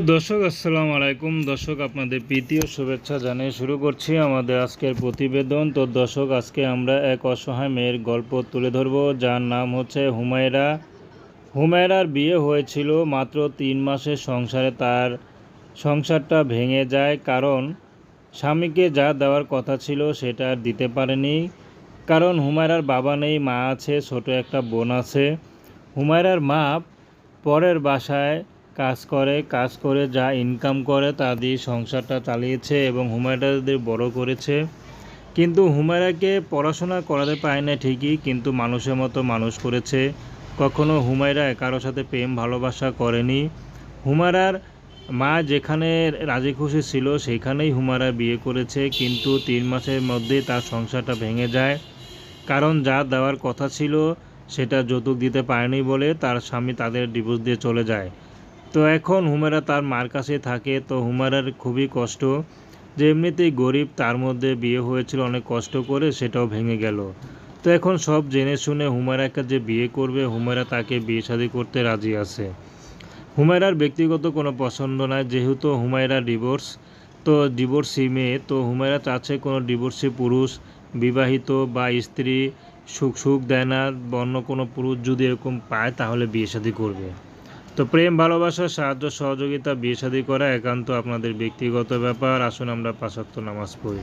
দর্শক, আসসালামু আলাইকুম। দর্শক, আপনাদের প্রীতি ও শুভেচ্ছা জানিয়ে শুরু করছি আমাদের আজকের প্রতিবেদন। তো দর্শক, আজকে আমরা এক অসহায় মেয়ের গল্প তুলে ধরব। যার নাম হচ্ছে হুমায়রা। হুমায়রার বিয়ে হয়েছিল মাত্র তিন মাসের সংসারে তার সংসারটা ভেঙে যায়। কারণ স্বামীকে যা দেওয়ার কথা ছিল সেটা আর দিতে পারেনি। কারণ হুমায়রার বাবা নেই, মা আছে, ছোট একটা বোন আছে। হুমায়রার মা পরের বাসায় কাজ করে কাজ করে যা ইনকাম করে তা দিয়ে সংসারটা চালিয়েছে এবং হুমায়রাদের বড় করেছে। কিন্তু হুমায়রাকে পড়াশোনা করাতে পায় না ঠিকই, কিন্তু মানুষের মতো মানুষ করেছে। কখনো হুমায়রা কারোর সাথে প্রেম ভালোবাসা করেনি। হুমায়রার মা যেখানে রাজি খুশি ছিল সেখানেই হুমায়রা বিয়ে করেছে, কিন্তু তিন মাসের মধ্যেই তার সংসারটা ভেঙে যায়। কারণ যা দেওয়ার কথা ছিল সেটা যৌতুক দিতে পারেনি বলে তার স্বামী তাদের ডিভোর্স দিয়ে চলে যায়। তো এখন হুমেরা তার মার কাছে থাকে, তো হুমারার খুবই কষ্ট। যে এমনিতেই গরিব, তার মধ্যে বিয়ে হয়েছিল, অনেক কষ্ট করে সেটাও ভেঙে গেল। তো এখন সব জেনে শুনে হুমায়রাকে যে বিয়ে করবে, হুমায়রা তাকে বিয়ে শাদী করতে রাজি আছে। হুমায়রার ব্যক্তিগত কোনো পছন্দ নাই, যেহেতু হুমায়রা ডিভোর্স তো ডিভোর্সি মেয়ে, তো হুমায়রা চাচ্ছে কোনো ডিভোর্সি পুরুষ বিবাহিত বা স্ত্রী সুখ সুখ দেয় না অন্য কোনো পুরুষ যদি এরকম পায়, তাহলে বিয়ে শাদী করবে। তো প্রেম, ভালোবাসা, সাহায্য, সহযোগিতা, বিয়ে করা একান্ত আপনাদের ব্যক্তিগত ব্যাপার। আসুন আমরা পাশাত্য নামাজ পড়ি।